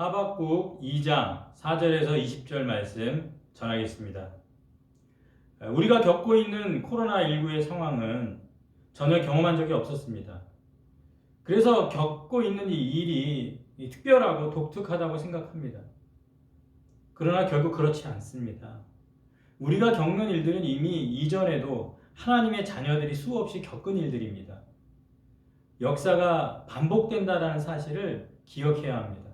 하박국 2장 4절에서 20절 말씀 전하겠습니다. 우리가 겪고 있는 코로나19의 상황은 전혀 경험한 적이 없었습니다. 그래서 겪고 있는 이 일이 특별하고 독특하다고 생각합니다. 그러나 결국 그렇지 않습니다. 우리가 겪는 일들은 이미 이전에도 하나님의 자녀들이 수없이 겪은 일들입니다. 역사가 반복된다라는 사실을 기억해야 합니다.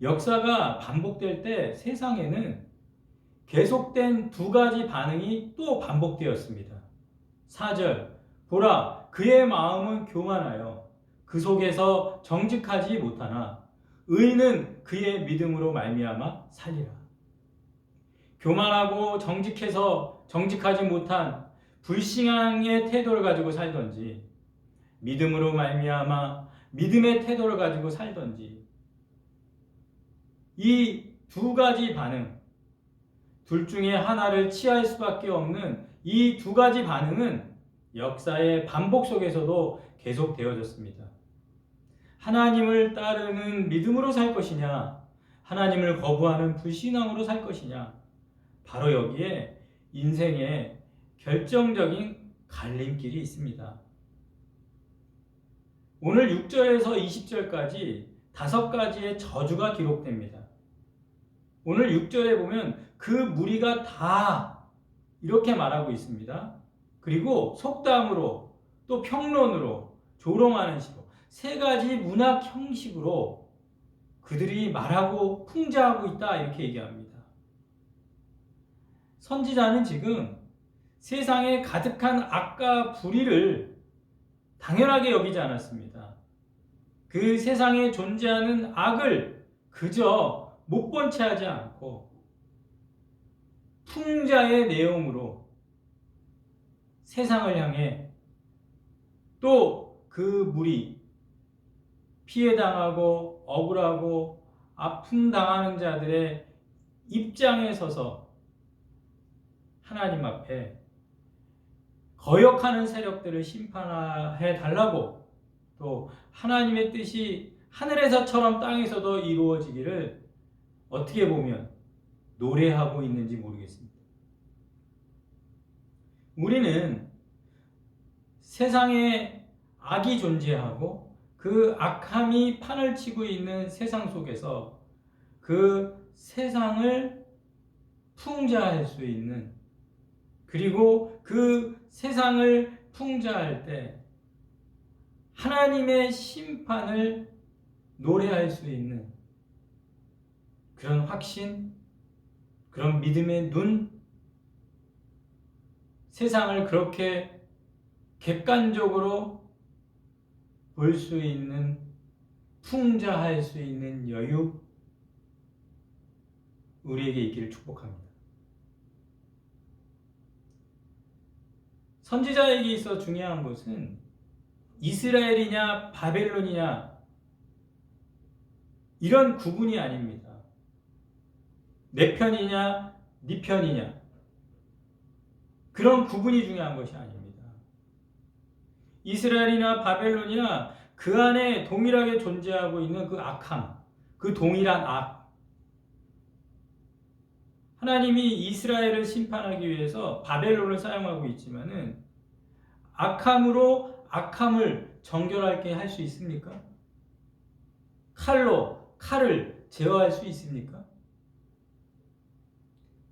역사가 반복될 때 세상에는 계속된 두 가지 반응이 또 반복되었습니다. 4절, 보라, 그의 마음은 교만하여 그 속에서 정직하지 못하나 의는 그의 믿음으로 말미암아 살리라. 교만하고 정직해서 정직하지 못한 불신앙의 태도를 가지고 살던지 믿음으로 말미암아 믿음의 태도를 가지고 살던지 이 두 가지 반응 둘 중에 하나를 취할 수밖에 없는 이 두 가지 반응은 역사의 반복 속에서도 계속 되어졌습니다. 하나님을 따르는 믿음으로 살 것이냐, 하나님을 거부하는 불신앙으로 살 것이냐, 바로 여기에 인생의 결정적인 갈림길이 있습니다. 오늘 6절에서 20절까지 다섯 가지의 저주가 기록됩니다. 오늘 6절에 보면 그 무리가 다 이렇게 말하고 있습니다. 그리고 속담으로 또 평론으로 조롱하는 식으로 세 가지 문학 형식으로 그들이 말하고 풍자하고 있다 이렇게 얘기합니다. 선지자는 지금 세상에 가득한 악과 불의를 당연하게 여기지 않았습니다. 그 세상에 존재하는 악을 그저 못 본 채 하지 않고 풍자의 내용으로 세상을 향해 또그 무리 피해 당하고 억울하고 아픔 당하는 자들의 입장에 서서 하나님 앞에 거역하는 세력들을 심판해 달라고 또 하나님의 뜻이 하늘에서처럼 땅에서도 이루어지기를 어떻게 보면 노래하고 있는지 모르겠습니다. 우리는 세상에 악이 존재하고 그 악함이 판을 치고 있는 세상 속에서 그 세상을 풍자할 수 있는 그리고 그 세상을 풍자할 때 하나님의 심판을 노래할 수 있는 그런 확신, 그런 믿음의 눈, 세상을 그렇게 객관적으로 볼 수 있는 풍자할 수 있는 여유 우리에게 있기를 축복합니다. 선지자에게 있어 중요한 것은 이스라엘이냐 바벨론이냐 이런 구분이 아닙니다. 내 편이냐 네 편이냐 그런 구분이 중요한 것이 아닙니다. 이스라엘이나 바벨론이나 그 안에 동일하게 존재하고 있는 그 악함, 그 동일한 악. 하나님이 이스라엘을 심판하기 위해서 바벨론을 사용하고 있지만은 악함으로 악함을 정결하게 할 수 있습니까? 칼로 칼을 제어할 수 있습니까?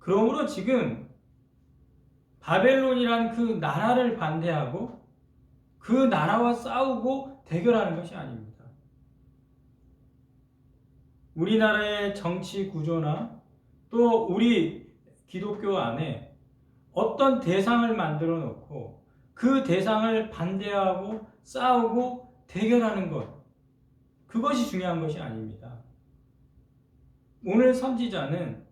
그러므로 지금 바벨론이란 그 나라를 반대하고 그 나라와 싸우고 대결하는 것이 아닙니다. 우리나라의 정치 구조나 또 우리 기독교 안에 어떤 대상을 만들어 놓고 그 대상을 반대하고 싸우고 대결하는 것 그것이 중요한 것이 아닙니다. 오늘 선지자는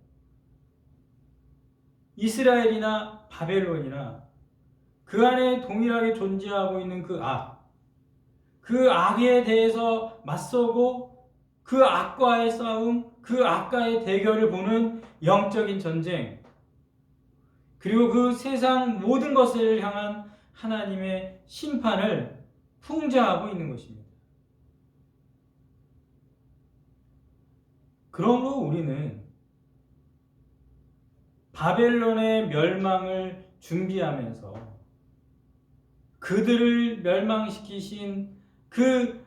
이스라엘이나 바벨론이나 그 안에 동일하게 존재하고 있는 그 악, 그 악에 대해서 맞서고 그 악과의 싸움, 그 악과의 대결을 보는 영적인 전쟁, 그리고 그 세상 모든 것을 향한 하나님의 심판을 풍자하고 있는 것입니다. 그러므로 우리는 바벨론의 멸망을 준비하면서 그들을 멸망시키신 그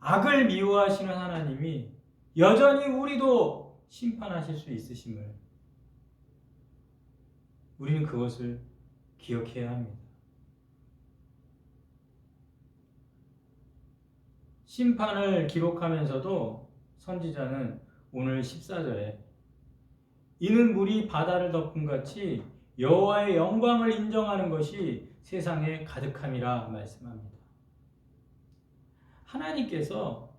악을 미워하시는 하나님이 여전히 우리도 심판하실 수 있으심을 우리는 그것을 기억해야 합니다. 심판을 기록하면서도 선지자는 오늘 14절에 이는 물이 바다를 덮은 같이 여호와의 영광을 인정하는 것이 세상에 가득함이라 말씀합니다. 하나님께서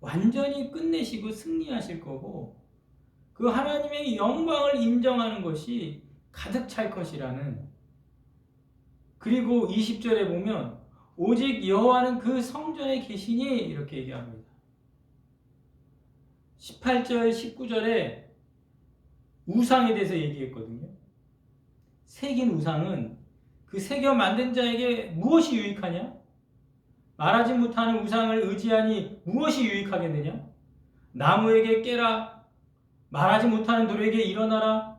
완전히 끝내시고 승리하실 거고 그 하나님의 영광을 인정하는 것이 가득 찰 것이라는 그리고 20절에 보면 오직 여호와는 그 성전에 계시니 이렇게 얘기합니다. 18절 19절에 우상에 대해서 얘기했거든요. 새긴 우상은 그 새겨 만든 자에게 무엇이 유익하냐? 말하지 못하는 우상을 의지하니 무엇이 유익하겠느냐? 나무에게 깨라. 말하지 못하는 돌에게 일어나라.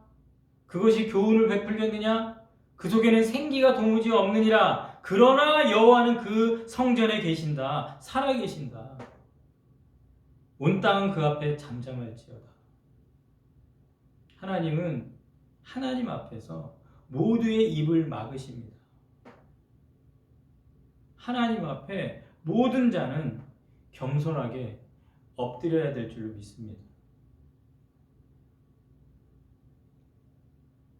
그것이 교훈을 베풀겠느냐? 그 속에는 생기가 도무지 없느니라. 그러나 여호와는 그 성전에 계신다. 살아 계신다. 온 땅은 그 앞에 잠잠할지어다. 하나님은 하나님 앞에서 모두의 입을 막으십니다. 하나님 앞에 모든 자는 겸손하게 엎드려야 될 줄로 믿습니다.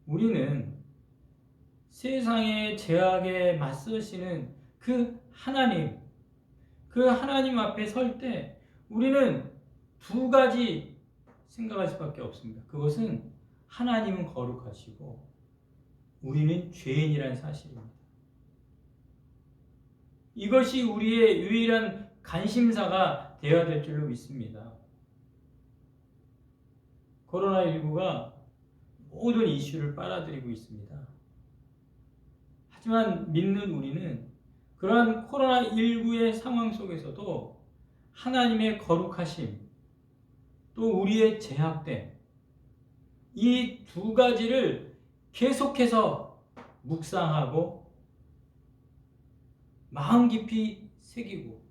우리는 세상의 제약에 맞서시는 그 하나님, 그 하나님 앞에 설 때 우리는 두 가지 생각할 수밖에 없습니다. 그것은 하나님은 거룩하시고 우리는 죄인이라는 사실입니다. 이것이 우리의 유일한 관심사가 되어야 될 줄로 믿습니다. 코로나19가 모든 이슈를 빨아들이고 있습니다. 하지만 믿는 우리는 그러한 코로나19의 상황 속에서도 하나님의 거룩하심, 또 우리의 제약됨, 이 두 가지를 계속해서 묵상하고 마음 깊이 새기고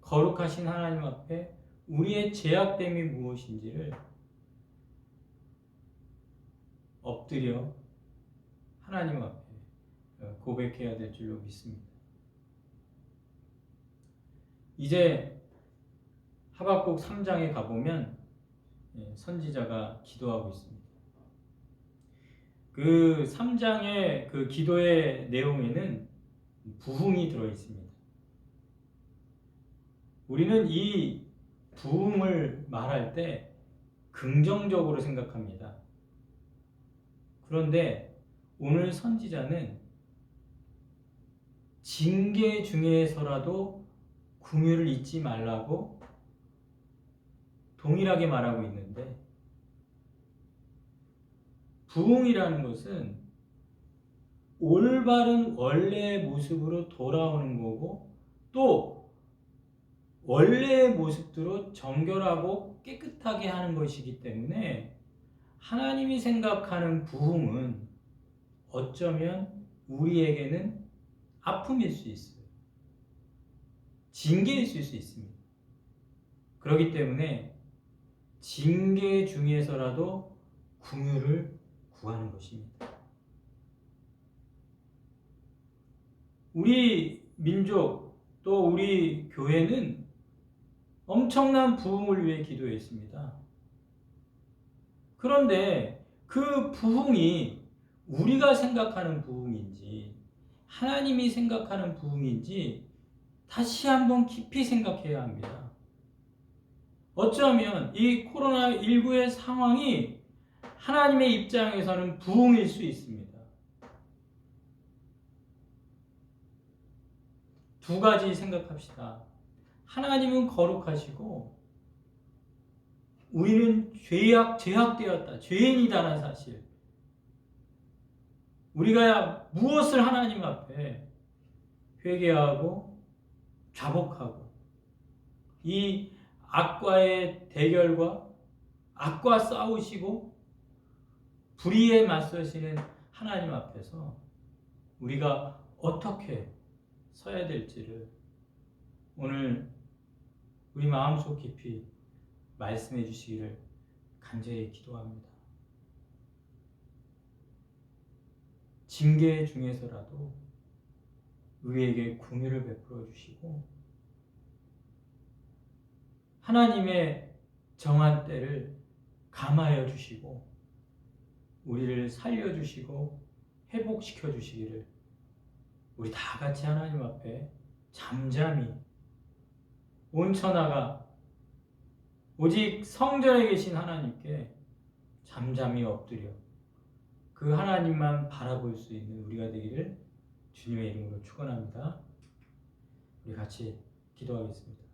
거룩하신 하나님 앞에 우리의 제약됨이 무엇인지를 엎드려 하나님 앞에 고백해야 될 줄로 믿습니다. 이제 하박국 3장에 가보면 예, 선지자가 기도하고 있습니다. 그 3장의 그 기도의 내용에는 부흥이 들어 있습니다. 우리는 이 부흥을 말할 때 긍정적으로 생각합니다. 그런데 오늘 선지자는 징계 중에서라도 궁유를 잊지 말라고 동일하게 말하고 있는데 부흥이라는 것은 올바른 원래의 모습으로 돌아오는 거고 또 원래의 모습대로 정결하고 깨끗하게 하는 것이기 때문에 하나님이 생각하는 부흥은 어쩌면 우리에게는 아픔일 수 있어요. 징계일 수 있습니다. 그렇기 때문에 징계 중에서라도 궁유를 구하는 것입니다. 우리 민족 또 우리 교회는 엄청난 부흥을 위해 기도했습니다. 그런데 그 부흥이 우리가 생각하는 부흥인지 하나님이 생각하는 부흥인지 다시 한번 깊이 생각해야 합니다. 어쩌면 이 코로나19의 상황이 하나님의 입장에서는 부흥일 수 있습니다. 두 가지 생각합시다. 하나님은 거룩하시고 우리는 죄악 죄악되었다. 죄인이다라는 사실. 우리가 무엇을 하나님 앞에 회개하고 자복하고 이 악과의 대결과 악과 싸우시고 불의에 맞서시는 하나님 앞에서 우리가 어떻게 서야 될지를 오늘 우리 마음속 깊이 말씀해 주시기를 간절히 기도합니다. 징계 중에서라도 우리에게 궁유를 베풀어 주시고 하나님의 정한 때를 감하여 주시고 우리를 살려 주시고 회복시켜 주시기를 우리 다 같이 하나님 앞에 잠잠히 온 천하가 오직 성전에 계신 하나님께 잠잠히 엎드려 그 하나님만 바라볼 수 있는 우리가 되기를 주님의 이름으로 축원합니다. 우리 같이 기도하겠습니다.